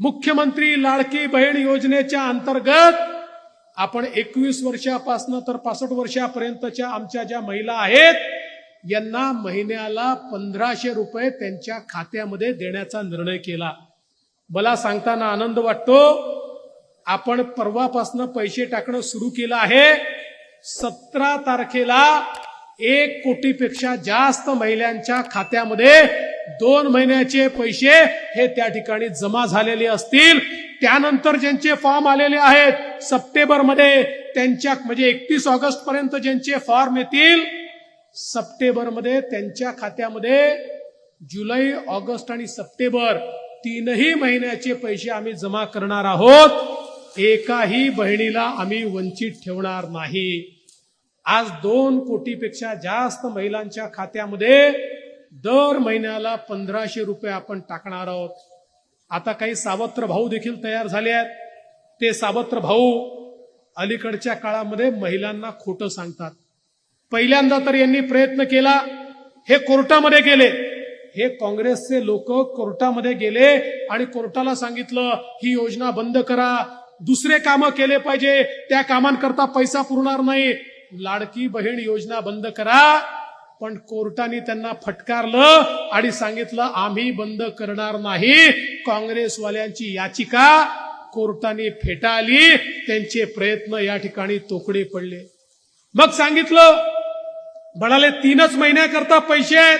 मुख्यमंत्री लाडकी बहीण योजनेच्या अंतर्गत आपण एकवीस वर्षापासनं तर पासष्ट वर्षापर्यंतच्या आमच्या ज्या महिला आहेत यांना महिन्याला पंधराशे रुपये त्यांच्या खात्यामध्ये देण्याचा निर्णय केला. मला सांगताना आनंद वाटतो आपण परवापासनं पैसे टाकणं सुरू केलं आहे. सतरा तारखेला एक कोटीपेक्षा जास्त महिलांच्या खात्यामध्ये दोन महिन्याचे पैसे हे त्या ठिकाणी जमा झालेले असतील. त्यानंतर ज्यांचे फॉर्म आलेले आहेत सप्टेंबरमध्ये त्यांच्या म्हणजे एकतीस ऑगस्ट पर्यंत ज्यांचे फॉर्म येतील सप्टेंबरमध्ये त्यांच्या खात्यामध्ये जुलै ऑगस्ट आणि सप्टेंबर तीनही महिन्याचे पैसे आम्ही जमा करणार आहोत. एकाही बहिणीला आम्ही वंचित ठेवणार नाही. आज दोन कोटीपेक्षा जास्त महिलांच्या खात्यामध्ये दर महिन्याला पंधराशे रुपये आपण टाकणार आहोत. आता काही सावत्र भाऊ देखील तयार झाले आहेत. ते सावत्र भाऊ अलीकडच्या काळामध्ये महिलांना खोटं सांगतात. पहिल्यांदा तर यांनी प्रयत्न केला हे कोर्टामध्ये गेले. हे काँग्रेसचे लोक कोर्टामध्ये गेले आणि कोर्टाला सांगितलं ही योजना बंद करा दुसरे कामं केले पाहिजे त्या कामांकरता पैसा पुरणार नाही. लाडकी बहीण योजना बंद करा. पण कोर्टाने त्यांना फटकारलं आणि सांगितलं आम्ही बंद करणार नाही. काँग्रेसवाल्यांची याचिका कोर्टाने फेटाळली त्यांचे प्रयत्न या ठिकाणी तोकडे पडले. मग सांगितलं म्हणाले तीनच महिन्याकरता पैसे आहेत.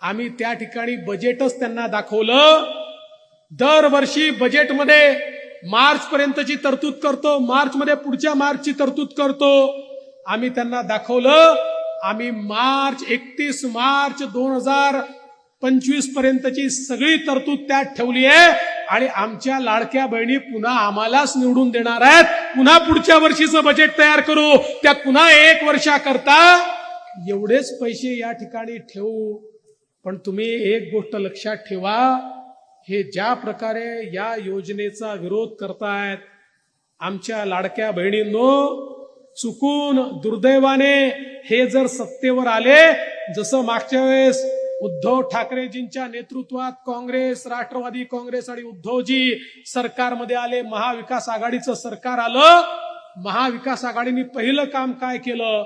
आम्ही त्या ठिकाणी बजेटच त्यांना दाखवलं. दरवर्षी बजेटमध्ये मार्च पर्यंतची तरतूद करतो मार्चमध्ये पुढच्या मार्चची तरतूद करतो. आम्ही त्यांना दाखवलं आम्ही मार्च एकतीस मार्च दोन हजार पंचवीस पर्यंतची सगळी तरतूद त्यात ठेवली आहे. आणि आमच्या लाडक्या बहिणी पुन्हा आम्हालाच निवडून देणार आहेत. पुन्हा पुढच्या वर्षीचं बजेट तयार करू. त्या पुन्हा एक वर्षाकरता एवढेच पैसे या ठिकाणी ठेवू. पण तुम्ही एक गोष्ट लक्षात ठेवा. हे ज्या प्रकारे या योजनेचा विरोध करतायत आमच्या लाडक्या बहिणींनो चुकून दुर्दैवाने हे जर सत्तेवर आले जसं मागच्या वेळेस उद्धव ठाकरेजींच्या नेतृत्वात काँग्रेस राष्ट्रवादी काँग्रेस आणि उद्धवजी सरकारमध्ये आले महाविकास आघाडीचं सरकार आलं महाविकास आघाडीने पहिलं काम काय केलं?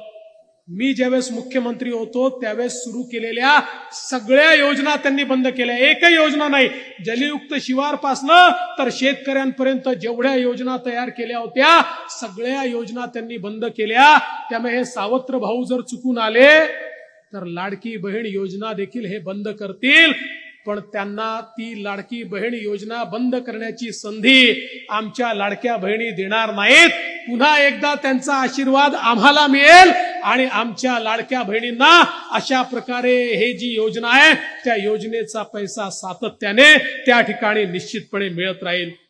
मी ज्यावेळेस मुख्यमंत्री होतो त्यावेळेस सुरू केलेल्या सगळ्या योजना त्यांनी बंद केल्या. एकही योजना नाही. जलयुक्त शिवारपासनं तर शेतकऱ्यांपर्यंत जेवढ्या योजना तयार केल्या होत्या सगळ्या योजना त्यांनी बंद केल्या. त्यामुळे हे सावत्र भाऊ जर चुकून आले तर लाडकी बहीण योजना देखील हे बंद करतील. पण त्यांना ती लाडकी बहीण योजना बंद करण्याची संधी आमच्या लाडक्या बहिणी देणार नाहीत. पुन्हा एकदा त्यांचा आशीर्वाद आम्हाला मिळेल. आणि आमच्या लाडक्या बहिणींना अशा प्रकारे हे जी योजना आहे त्या योजनेचा पैसा सातत्याने त्या ठिकाणी निश्चितपणे मिळत राहील.